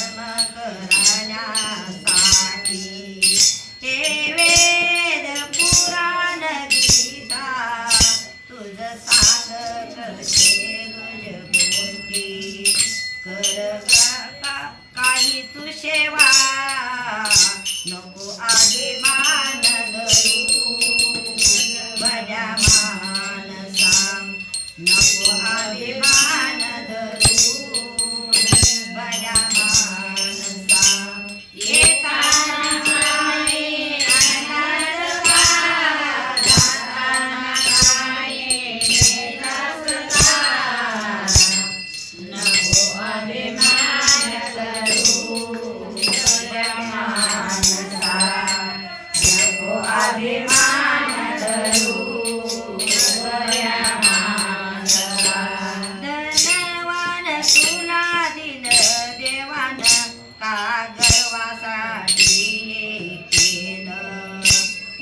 पुरा दिलं सांग कर काही तू शेवा नको आभिमान गू माझ्या मान सांग नको आभिमान गर्वासा ठीले केना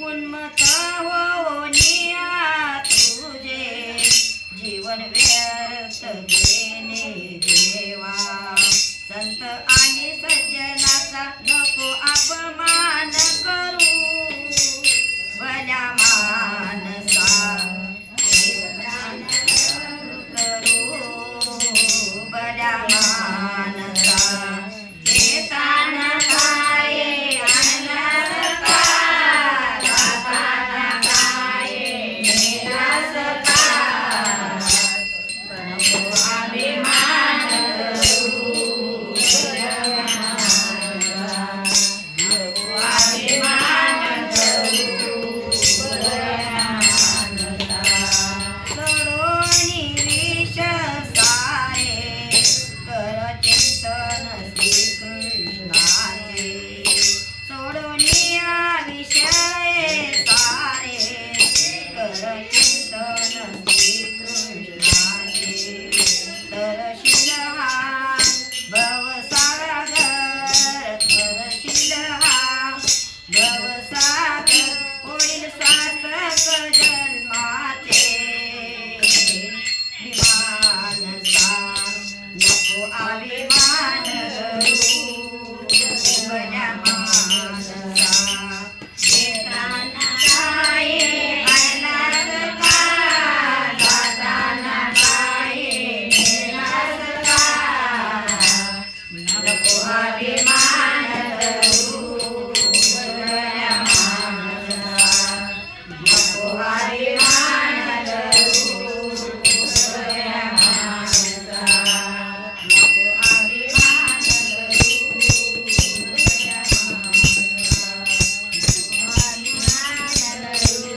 उन्मत हो तुझे जीवन वेरत बेने देवा संत आणि सजना सा लोको मान करू बढ्या मान सा जीवा बढ्या मान सा सा All right.